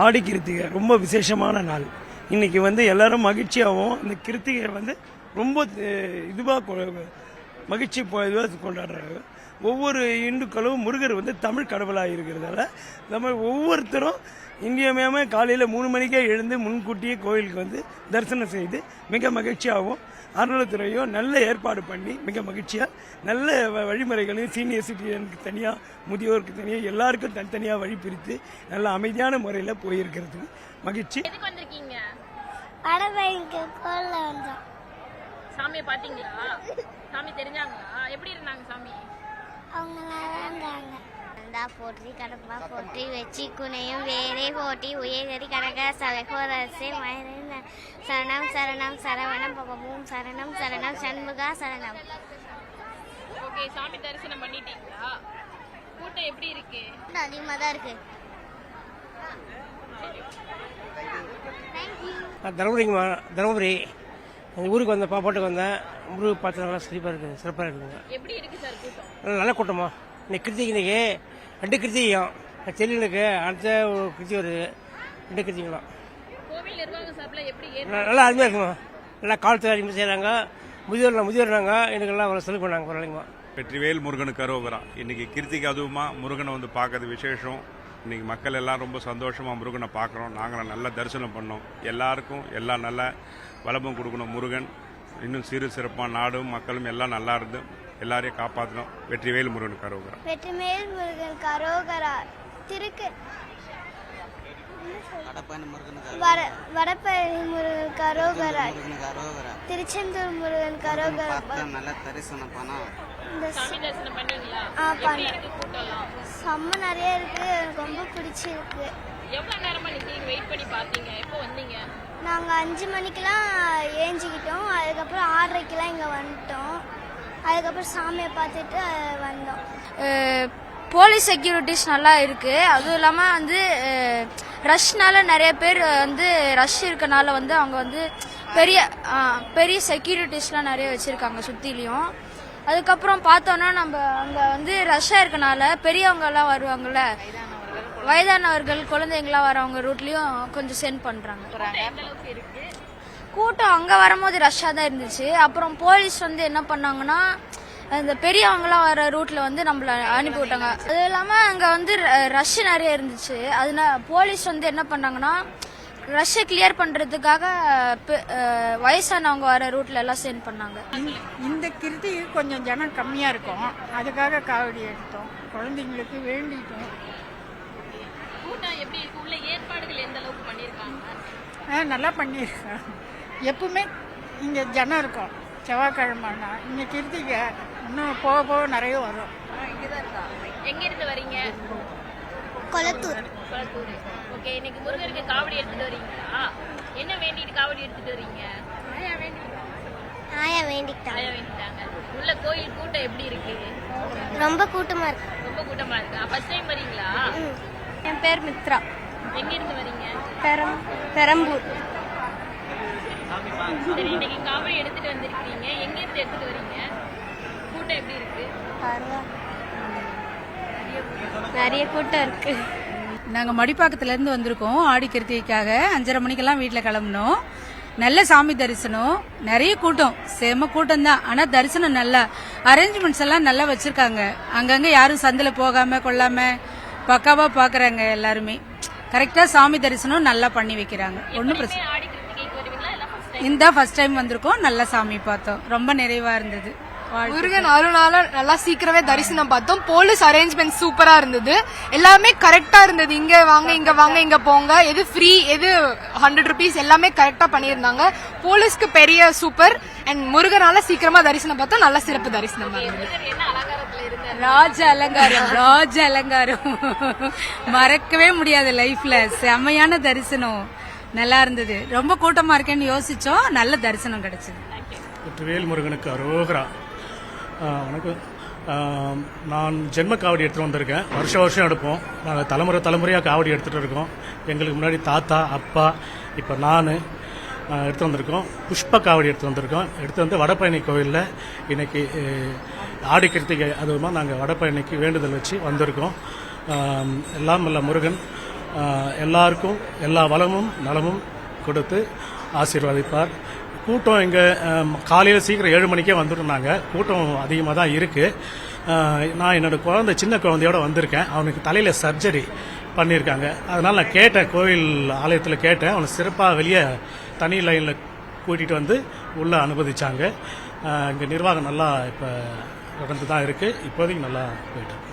ஆடி கிருத்திகை ரொம்ப விசேஷமான நாள். இன்னைக்கு வந்து எல்லாரும் மகிழ்ச்சியாகவும் இந்த கிருத்திகை வந்து ரொம்ப இதுவாக மகிழ்ச்சி இதுவாக கொண்டாடுறாங்க. ஒவ்வொரு இந்துக்களும் முருகர் வந்து தமிழ் கடவுளாக இருக்கிறதால நம்ம ஒவ்வொருத்தரும் இந்தியமயமாக காலையில் மூணு மணிக்கே எழுந்து முன்கூட்டியே கோயிலுக்கு வந்து தரிசனம் செய்து மிக மகிழ்ச்சியாகவும் அறநிலைத்துறையும் நல்ல ஏற்பாடு பண்ணி மிக மகிழ்ச்சியாக நல்ல வ- வழிமுறைகளையும் சீனியர் சிட்டிசனுக்கு தனியாக முதியோருக்கு தனியாக எல்லாருக்கும் தனித்தனியாக வழி பிரித்து நல்ல அமைதியான முறையில் போயிருக்கிறது. மகிழ்ச்சி. சாமியை பாத்தீங்களா சாமி தெரிஞ்சாங்களா? எப்படி இருந்தாங்க சாமி? அவங்க அந்தா போற்றி கடப்பா போற்றி வெச்சி குனையும் வேரே போட்டி உயகரி கனக சலகோரசே மயன சரணம் சரணம் சரவணம் பகமும் சரணம் சரணம் சண்முகா சரணம். ஓகே சாமி தரிசனம் பண்ணிட்டீங்களா? கூட்டம் எப்படி இருக்கு? அதிகமாக தான் இருக்கு. நான் தருமபுரிங்க மா- தருமபுரி. எங்கள் ஊருக்கு வந்தேன் பாப்பாட்டுக்கு வந்தேன் முருகு பார்த்து நல்லா சிறப்பாக இருக்குது சிறப்பாக இருக்குங்க. எப்படி இருக்கு சார் கூட்டம்? நல்ல கூட்டமா. இன்னைக்கு கிருத்திகை இன்னைக்கு ரெண்டு கிருத்திகையும். செல்லினுக்கு அடுத்த ஒரு கிருத்தி வருது ரெண்டு ந- நல்லா அருமையாக இருக்குமா? நல்லா காலத்தில் அறிமுகம் செய்கிறாங்க முதியோர் முதியோர்னாங்க எனக்கெல்லாம் அவ்வளோ செலவு பண்ணாங்க பரவாயில்லைங்கம்மா. வெற்றிவேல் முருகனுக்கு அரோகரா. இன்னைக்கு கிருத்திகை அதுவுமா முருகனை வந்து பார்க்கறது விசேஷம். இன்னைக்கு மக்கள் எல்லாம் ரொம்ப சந்தோஷமா முருகனை பார்க்குறோம். நாங்களும் நல்லா தரிசனம் பண்ணோம். எல்லாருக்கும் எல்லா நல்ல வளமும் கொடுக்கணும் முருகன். இன்னும் சிறு சிறப்பாக நாடும் மக்களும் எல்லாம் நல்லா இருந்து எல்லாரையும் காப்பாற்றணும் வெற்றிவேல் முருகனுக்கு அரோகரா வெற்றிமேல் முருகன் கரோகரா. திருக்கு வடபழனி முருகனுக்கு வட வடபழனி முருகன் கரோகரா. திருச்செந்தூர் முருகன் கரோகரா. நல்லா தரிசனம் பண்ணோம் செம்ம நிறைய இருக்கு. எனக்கு ரொம்ப பிடிச்சிருக்கு. எவ்வளவு நேரமா நிக்கிறீங்க வெயிட் பண்ணி பாத்தீங்க எப்போ வந்தீங்க? நாங்கள் அஞ்சு மணிக்கெல்லாம் ஏஞ்சிக்கிட்டோம். அதுக்கப்புறம் ஆறரைக்கெல்லாம் இங்கே வந்துட்டோம். அதுக்கப்புறம் சாமியை பார்த்துட்டு வந்தோம். போலீஸ் செக்யூரிட்டிஸ் நல்லா இருக்கு. அதுவும் இல்லாம வந்து ரஷ்னால நிறைய பேர் வந்து ரஷ் இருக்கனால வந்து அவங்க வந்து பெரிய பெரிய செக்யூரிட்டிஸ்லாம் நிறைய வச்சிருக்காங்க சுத்திலையும். அதுக்கப்புறம் பார்த்தோன்னா நம்ம அங்க வந்து ரஷ்ஷா இருக்கனால பெரியவங்க எல்லாம் வருவாங்கல்ல? வயதானவர்கள் குழந்தைங்களாம் வரவங்க ரூட்லயும் கொஞ்சம் சென்ட் இருக்கு. கூட்டம் அங்க வரும்போது ரஷ்ஷா தான் இருந்துச்சு. அப்புறம் போலீஸ் வந்து என்ன பண்ணாங்கன்னா இந்த பெரியவங்களாம் வர ரூட்ல வந்து நம்மள அனுப்பி விட்டாங்க. அது இல்லாம அங்க வந்து ரஷ் நிறைய இருந்துச்சு. அதனால போலீஸ் வந்து என்ன பண்ணாங்கன்னா ரஷ்ஷை கிளியர் பண்றதுக்காக பெ- அஹ், வயசானவங்க வர ரூட்ல எல்லாம் சென்ட் பண்ணாங்க. இந்த கிருத்திகை கொஞ்சம் ஜனம் கம்மியாக இருக்கும். அதுக்காக காவடி எடுத்தோம். குழந்தைங்களுக்கு வேண்டிட்டோம். கூட்டம் எப்படி இருக்கு உள்ள ஏற்பாடுகள் எந்த அளவுக்கு பண்ணிருக்காங்க ஆ, நல்லா பண்ணியிருக்கேன் எப்பவுமே இங்கே ஜனம் இருக்கும். செவ்வாய்க்கிழமைனா இங்கே கிருத்திகை இன்னும் போக போக நிறைய வரும். எங்க இருந்து வரீங்க? கொளத்தூர். குளத்தூர். ஓகே இன்னைக்கு முருகருக்கு காவடி எடுத்துட்டு வரீங்களா? என்ன வேண்டிட்டு காவடி எடுத்துட்டு வரீங்க? ஆயா வேண்டிக்கிட்டாங்க ஆயா வேண்டிட்டாங்க. உள்ள கோயில் கூட்டம் எப்படி இருக்கு? ரொம்ப கூட்டமாக இருக்கு. ரொம்ப கூட்டமா இருக்கு. ஃபர்ஸ்ட் டைம் வரீங்களா? என் பேர் மித்ரா. எங்க இருந்து வரீங்க? பெரம் பெரம்பூர். சரி இன்னைக்கு காவடி எடுத்துட்டு வந்திருக்கீங்க. எங்க இருந்து எடுத்துட்டு வரீங்க? கூட்டம் எப்படி இருக்கு? நிறைய கூட்டம். இருக்கு. நாங்கள் மடிப்பாக்கத்துலேருந்து வந்திருக்கோம் ஆடி கிருத்திகைக்காக. அஞ்சரை மணிக்கெல்லாம் வீட்டில் கிளம்புனோம். நல்ல சாமி தரிசனம். நிறைய கூட்டம். செம கூட்டம் தான் ஆனால் தரிசனம் நல்லா. அரேஞ்ச்மெண்ட்ஸ் எல்லாம் நல்லா வச்சிருக்காங்க. அங்கங்க யாரும் சந்தில் போகாம கொள்ளாம பக்காவா பார்க்கறாங்க எல்லாருமே. கரெக்டாக சாமி தரிசனம் நல்லா பண்ணி வைக்கிறாங்க. ஒன்றும் பிரச்சனை ஆடி கிருத்திகைக்கு வருவீங்களா இல்ல ஃபர்ஸ்ட் டைம் இந்த ஃபர்ஸ்ட் டைம் வந்திருக்கோம். நல்ல சாமி பார்த்தோம். ரொம்ப நிறைவா இருந்தது. முருகன் அருளால நல்லா சீக்கிரமே தரிசனம் பார்த்தோம். போலீஸ் அரேஞ்ச்மெண்ட் சூப்பரா இருந்தது. எல்லாமே கரெக்டா இருந்தது. இங்க வாங்க இங்க வாங்க இங்க போங்க. எது ஃப்ரீ எது ஹண்ட்ரட் ருபீஸ் எல்லாமே கரெக்டா பண்ணியிருந்தாங்க. போலீஸ்க்கு பெரிய சூப்பர் அண்ட் முருகனால சீக்கிரமா தரிசனம் பார்த்தோம். நல்ல சிறப்பு தரிசனம் இருந்தது என்ன அலங்காரத்துல இருந்தாரு? ராஜ அலங்காரம் ராஜ அலங்காரம். மறக்கவே முடியாது லைஃப்ல செமையான தரிசனம். நல்லா இருந்தது. ரொம்ப கூட்டமா இருக்கேன்னு யோசிச்சோம். நல்ல தரிசனம் கிடைச்சது. வெற்றிவேல் முருகனுக்கு அரோகரா. வணக்கம். நான் ஜென்ம காவடி எடுத்துகிட்டு வந்திருக்கேன். வருஷம் வருஷம் எடுப்போம். நாங்கள் தலைமுறை தலைமுறையாக காவடி எடுத்துகிட்டு இருக்கோம். எங்களுக்கு முன்னாடி தாத்தா அப்பா இப்போ நான் எடுத்து வந்திருக்கோம். புஷ்ப காவடி எடுத்து வந்திருக்கோம். எடுத்து வந்து வடபழனி கோவிலில் இன்னைக்கு ஆடி கிருத்திகை அதுவுமா நாங்கள் வடபழனிக்கு வேண்டுதல் வச்சு வந்திருக்கோம். எல்லாம் இல்லை முருகன் எல்லாருக்கும் எல்லா வளமும் நலமும் கொடுத்து ஆசீர்வதிப்பார். கூட்டம் இங்கே காலையில் சீக்கிரம் ஏழு மணிக்கே வந்துருந்தாங்க. கூட்டம் அதிகமாக தான் இருக்குது நான் என்னோட குழந்தை சின்ன குழந்தையோட வந்திருக்கேன். அவனுக்கு தலையில் சர்ஜரி பண்ணியிருக்காங்க அதனால் நான் கேட்டேன் கோவில் ஆலயத்தில் கேட்டேன். அவனை சிறப்பாக வெளியே தனி லைனில் கூட்டிகிட்டு வந்து உள்ளே அனுமதித்தாங்க இங்கே நிர்வாகம் நல்லா இப்போ நடந்து தான் இருக்குது இப்போதைக்கு நல்லா போயிட்டு